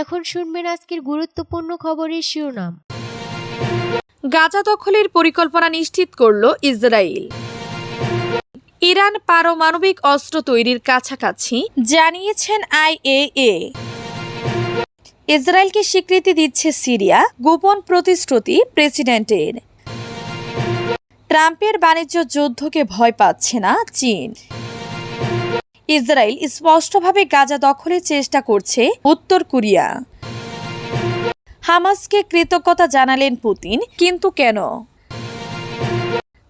এখন শুনবেন আজকের গুরুত্বপূর্ণ খবরের শিরোনাম। গাজা দখলের পরিকল্পনা নিশ্চিত করল ইসরায়েল। ইরান পারমাণবিক অস্ত্র তৈরির কাছাকাছি জানিয়েছেন আইএএ। ইসরায়েলকে স্বীকৃতি দিচ্ছে সিরিয়া, গোপন প্রতিশ্রুতি প্রেসিডেন্টের। ট্রাম্পের বাণিজ্য যুদ্ধকে ভয় পাচ্ছে না চীন। ইসরায়েল স্পষ্টভাবে গাজা দখলের চেষ্টা করছে উত্তর কোরিয়া। হামাসকে কৃতজ্ঞতা জানালেন পুতিন, কিন্তু কেন?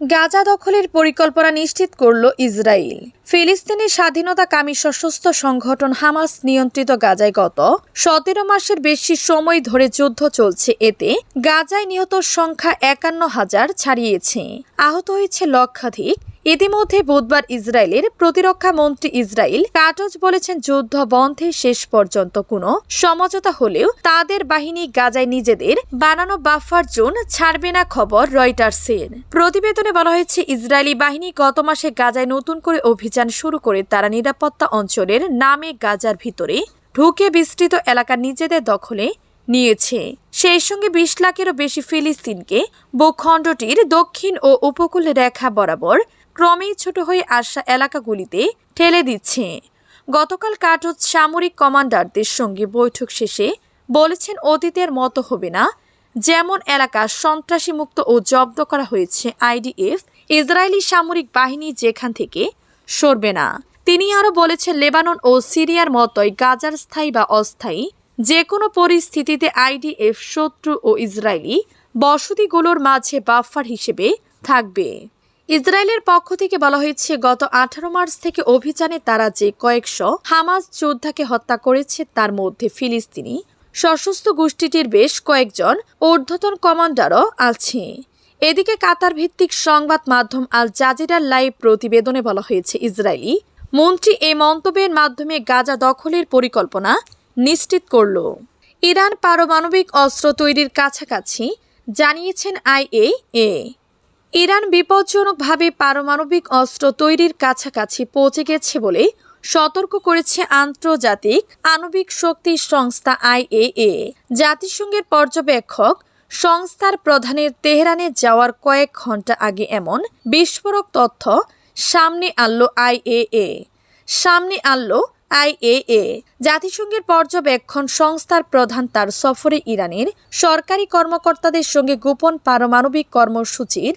গাজা দখলের পরিকল্পনা নিশ্চিত করল ইসরায়েল। ফিলিস্তিনের স্বাধীনতাকামী সশস্ত্র সংগঠন হামাস নিয়ন্ত্রিত গাজায় গত সতেরো মাসের বেশি সময় ধরে যুদ্ধ চলছে। এতে গাজায় নিহত সংখ্যা একান্ন হাজার ছাড়িয়েছে। আহত হয়েছে লক্ষাধিক ইতিমধ্যে বুধবার ইসরায়েলের প্রতিরক্ষা মন্ত্রী ইসরায়েল কাটজ বলেছেন যুদ্ধ বন্ধে শেষ পর্যন্ত কোনো সমঝোতা হলেও তাদের বাহিনী গাজায় নিজেদের বানানো বাফার জোন ছাড়বে না খবর রয়টার্সের। প্রতিবেদনে বলা হয়েছে, ইসরায়েলি বাহিনী গত মাসে গাজায় নতুন করে অভিযান শুরু করে তারা নিরাপত্তা অঞ্চলের নামে গাজার ভিতরে ঢুকে বিস্তৃত এলাকা নিজেদের দখলে নিয়েছে। সেই সঙ্গে বিশ লাখেরও বেশি ফিলিস্তিনকে ভূখণ্ডটির দক্ষিণ ও উপকূল রেখা বরাবর ক্রমেই ছোট হয়ে আসা এলাকাগুলিতে ঠেলে দিচ্ছে। গতকাল কাটজ সামরিক কমান্ডারদের সঙ্গে বৈঠক শেষে বলেছেন, অতীতের মতো হবে না। যেমন এলাকা সন্ত্রাসী মুক্ত ও জব্দ করা হয়েছে, আইডিএফ ইসরায়েলি সামরিক বাহিনী যেখান থেকে সরবে না। তিনি আরও বলেছেন, লেবানন ও সিরিয়ার মতোই গাজার স্থায়ী বা অস্থায়ী যে কোনো পরিস্থিতিতে আইডিএফ শত্রু ও ইসরায়েলি বসতিগুলোর মাঝে বাফার হিসেবে থাকবে। ইসরায়েলের পক্ষ থেকে বলা হয়েছে, গত আঠারো মার্চ থেকে অভিযানে তারা যে কয়েকশো হামাস যোদ্ধাকে হত্যা করেছে, তার মধ্যে ফিলিস্তিনি সশস্ত্র গোষ্ঠীটির বেশ কয়েকজন ঊর্ধ্বতন কমান্ডারও আছে। এদিকে কাতার ভিত্তিক সংবাদ মাধ্যম আল জাজিরার লাইভ প্রতিবেদনে বলা হয়েছে, ইসরায়েলি মন্ত্রী এ মন্তব্যের মাধ্যমে গাজা দখলের পরিকল্পনা নিশ্চিত করল। ইরান পারমাণবিক অস্ত্র তৈরির কাছাকাছি জানিয়েছেন আইএএ। ইরান বিপজ্জনকভাবে পারমাণবিক অস্ত্র তৈরির কাছাকাছি পৌঁছে গেছে বলে সতর্ক করেছে আন্তর্জাতিক আণবিক শক্তি সংস্থা আইএএ। জাতিসংঘের পর্যবেক্ষক সংস্থার প্রধানের তেহরানে যাওয়ার কয়েক ঘণ্টা আগে এমন বিস্ফোরক তথ্য সামনে আনলো আইএএ। সামনে আনলো আইএএ। জাতিসংঘের পর্যবেক্ষণ সংস্থার প্রধান তার সফরে ইরানের সরকারি কর্মকর্তাদের সঙ্গে গোপন পারমাণবিক কর্মসূচির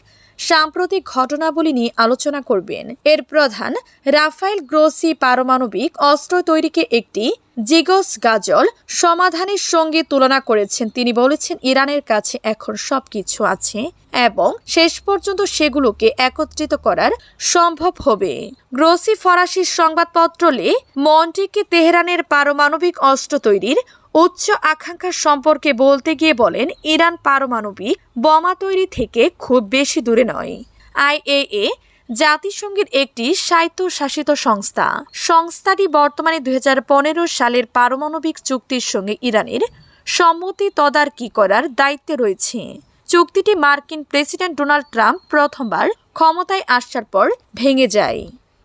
সাম্প্রতিক ঘটনাবলী নিয়ে আলোচনা করবেন। এর প্রধান, রাফায়েল গ্রোসি পারমাণবিক অস্ত্র তৈরিকে একটি জিগস গাজল সমাধানের সঙ্গে তুলনা করেছেন। তিনি বলেছেন, ইরানের কাছে এখন সবকিছু আছে এবং শেষ পর্যন্ত সেগুলোকে একত্রিত করার সম্ভব হবে। গ্রোসি ফরাসি সংবাদপত্র লে মন্টিকে তেহরানের পারমাণবিক অস্ত্র তৈরির উচ্চ আকাঙ্ক্ষা সম্পর্কে বলতে গিয়ে বলেন, ইরান পারমাণবিক বোমা তৈরি থেকে খুব বেশি দূরে নয়। আইএএ, জাতিসংঘের একটি স্বায়ত্তশাসিত সংস্থা। সংস্থাটি বর্তমানে দু হাজার পনেরো সালের পারমাণবিক চুক্তির সঙ্গে ইরানের সম্মতি তদারকি করার দায়িত্বে রয়েছে। চুক্তিটি মার্কিন প্রেসিডেন্ট ডোনাল্ড ট্রাম্প প্রথমবার ক্ষমতায় আসার পর ভেঙে যায়।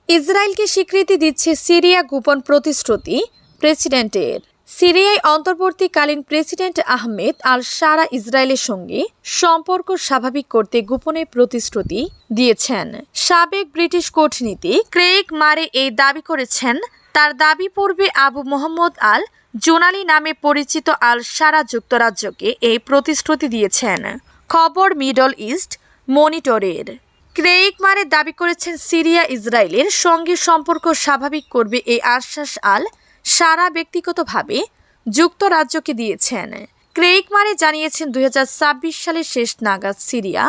ইসরায়েলকে স্বীকৃতি দিচ্ছে সিরিয়া গোপন প্রতিশ্রুতি প্রেসিডেন্টের। সিরিয়ায় অন্তর্বর্তীকালীন প্রেসিডেন্ট আহমেদ আল সারা ইসরায়েলের সঙ্গে সম্পর্ক স্বাভাবিক করতে গোপনে প্রতিশ্রুতি দিয়েছেন। সাবেক ব্রিটিশ কূটনীতি ক্রেইক মারে এই দাবি করেছেন, তার দাবি পূর্বে আবু মোহাম্মদ আল জোনালি নামে পরিচিত আল সারা যুক্তরাজ্যকে এই প্রতিশ্রুতি দিয়েছেন। খবর মিডল ইস্ট মনিটরের। ক্রেইক মারে দাবি করেছেন, সিরিয়া ইসরায়েলের সঙ্গে সম্পর্ক স্বাভাবিক করবে এই আশ্বাস আল সারা ব্যক্তিগতভাবে যুক্তরাজ্যকে দিয়েছেন। ক্রেইক মারে জানিয়েছেন দু হাজার ছাব্বিশ সালের শেষ নাগাদ সিরিয়া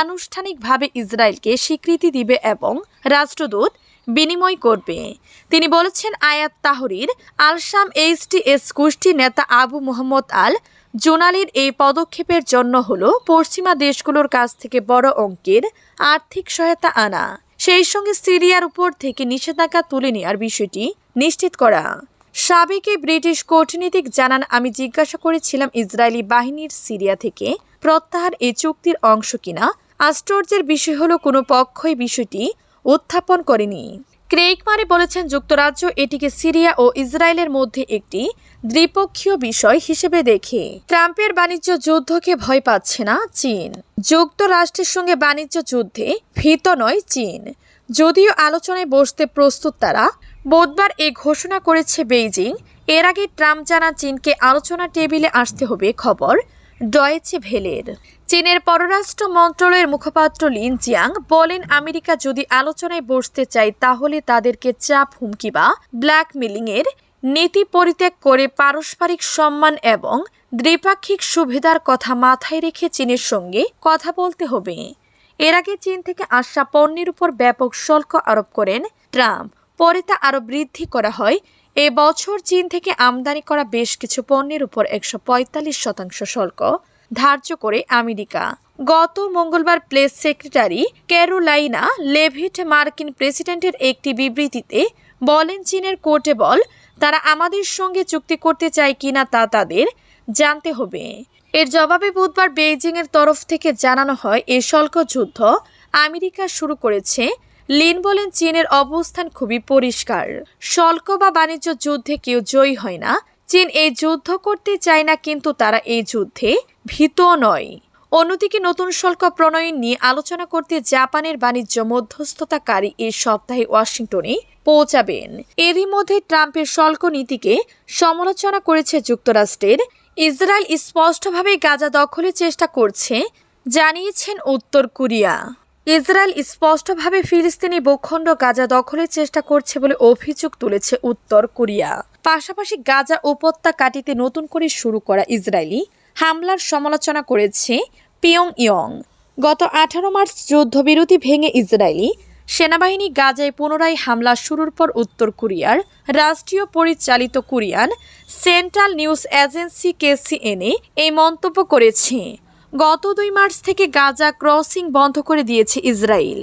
আনুষ্ঠানিকভাবে ইসরায়েলকে স্বীকৃতি দিবে এবং রাষ্ট্রদূত বিনিময় করবে। তিনি বলেছেন, আয়াত তাহরির আলসাম এইচটিএস গোষ্ঠীর নেতা আবু মোহাম্মদ আল জোনালির এই পদক্ষেপের জন্য হল পশ্চিমা দেশগুলোর কাছ থেকে বড় অঙ্কের আর্থিক সহায়তা আনা। সেই সঙ্গে সিরিয়ার উপর থেকে নিষেধাজ্ঞা তুলে নেওয়ার বিষয়টি নিশ্চিত করা। সাবেক ব্রিটিশ কূটনীতিক জানান, আমি জিজ্ঞাসা করেছিলাম ইসরায়েলি বাহিনীর সিরিয়া থেকে প্রত্যাহার এ চুক্তির অংশ কিনা। আশ্চর্যের বিষয় হলো কোনো পক্ষই বিষয়টি উত্থাপন করেনি। ক্রেইকমারে বলেছেন, যুক্তরাজ্য এটিকে সিরিয়া ও ইসরায়েলের মধ্যে একটি দ্বিপক্ষীয় বিষয় হিসেবে দেখে ট্রাম্পের বাণিজ্য যুদ্ধকে ভয় পাচ্ছে না চীন। যুক্তরাষ্ট্রের সঙ্গে বাণিজ্য যুদ্ধে ভীত নয় চীন। যদিও আলোচনায় বসতে প্রস্তুত তারা বুধবার এ ঘোষণা করেছে বেইজিং। এর আগে ট্রাম্প জানা চীনকে আলোচনা টেবিলে আসতে হবে খবর ডয়েচে ভেলের। চীনের পররাষ্ট্র মন্ত্রণালয়ের মুখপাত্র লিন জিয়াং বলেন, আমেরিকা যদি আলোচনায় বসতে চায় তাহলে তাদেরকে চাপ, হুমকি বা ব্ল্যাকমেলিং এর নীতি পরিত্যাগ করে পারস্পরিক সম্মান এবং দ্বিপাক্ষিক সুবিধার কথা মাথায় রেখে চীনের সঙ্গে কথা বলতে হবে। এর আগে চীন থেকে আসা পণ্যের উপর ব্যাপক শুল্ক আরোপ করেন ট্রাম্প। পরে তা আরও বৃদ্ধি করা হয়। এ বছর চীন থেকে আমদানি করা বেশ কিছু পণ্যের উপর একশো পঁয়তাল্লিশ শতাংশ শুল্ক, ধার্য করে আমেরিকা। গত মঙ্গলবার প্লেস সেক্রেটারি ক্যারোলাইনা লেভিট মার্কিন প্রেসিডেন্টের একটি বিবৃতিতে বলেন, চীনের কোর্টে বল, তারা আমাদের সঙ্গে চুক্তি করতে চায় কিনা তা তাদের জানতে হবে। এর জবাবে বুধবার বেইজিংয়ের তরফ থেকে জানানো হয়, এ শুল্ক যুদ্ধ আমেরিকা শুরু করেছে লিন বলেন চীনের অবস্থান খুবই পরিষ্কার। শুল্ক বা বাণিজ্য যুদ্ধে কেউ জয়ী হয় না। চীন এই যুদ্ধ করতে চায় না, কিন্তু তারা এই যুদ্ধে ভীত নয়। অন্যদিকে নতুন শুল্ক প্রণয়ন নিয়ে আলোচনা করতে জাপানের বাণিজ্য মধ্যস্থতাকারী এই সপ্তাহে ওয়াশিংটনে পৌঁছাবেন। এরই মধ্যে ট্রাম্পের শুল্ক নীতিকে সমালোচনা করেছে যুক্তরাষ্ট্রের। ইসরায়েল স্পষ্টভাবে গাজা দখলের চেষ্টা করছে, জানিয়েছেন উত্তর কোরিয়া। ইসরায়েল স্পষ্টভাবে ফিলিস্তিনি ভূখণ্ড গাজা দখলের চেষ্টা করছে বলে অভিযোগ তুলেছে উত্তর কোরিয়া। পাশাপাশি গাজা উপত্যকাটিতে নতুন করে শুরু করা ইসরায়েলি হামলার সমালোচনা করেছে পিয়ং ইয়ং গত আঠারো মার্চ যুদ্ধবিরতি ভেঙে ইসরায়েলি সেনাবাহিনী গাজায় পুনরায় হামলা শুরুর পর উত্তর কোরিয়ার রাষ্ট্রীয় পরিচালিত Korean Central News Agency KCNA এই মন্তব্য করেছে। গত দুই মার্চ থেকে গাজা ক্রসিং বন্ধ করে দিয়েছে ইসরায়েল।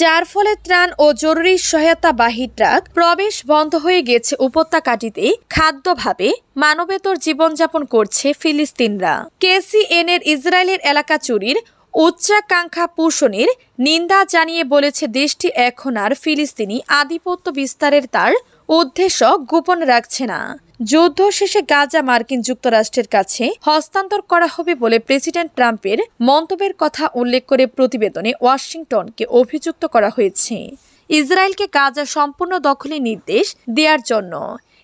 যার ফলে ত্রাণ ও জরুরি সহায়তাবাহী ট্রাক প্রবেশ বন্ধ হয়ে গেছে উপত্যকাটিতে। খাদ্যভাবে মানবেতর জীবনযাপন করছে ফিলিস্তিনরা। কেসিএন এর ইসরায়েলের এলাকা চুরির উচ্চাকাঙ্ক্ষা পোষণের নিন্দা জানিয়ে বলেছে দেশটি এখন আর ফিলিস্তিনি আধিপত্য বিস্তারের তার উদ্দেশ্য গোপন রাখছে না। যুদ্ধ শেষে গাজা মার্কিন যুক্তরাষ্ট্রের কাছে হস্তান্তর করা হবে বলে প্রেসিডেন্ট ট্রাম্পের মন্তব্যের কথা উল্লেখ করে প্রতিবেদনে ওয়াশিংটনকে অভিযুক্ত করা হয়েছে। ইসরায়েলকে গাজা সম্পূর্ণ দখলের নির্দেশ দেওয়ার জন্য।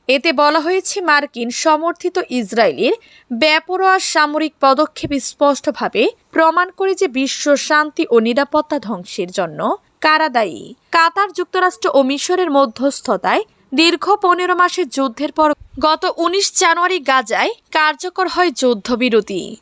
এতে বলা হয়েছে, মার্কিন সমর্থিত ইসরায়েলের বেপরোয়া সামরিক পদক্ষেপ স্পষ্টভাবে প্রমাণ করে যে বিশ্ব শান্তি ও নিরাপত্তা ধ্বংসের জন্য কারা দায়ী কাতার যুক্তরাষ্ট্র ও মিশরের মধ্যস্থতায় দীর্ঘ পনেরো মাসের যুদ্ধের পর গত উনিশ জানুয়ারি গাজায় কার্যকর হয় যুদ্ধবিরতি।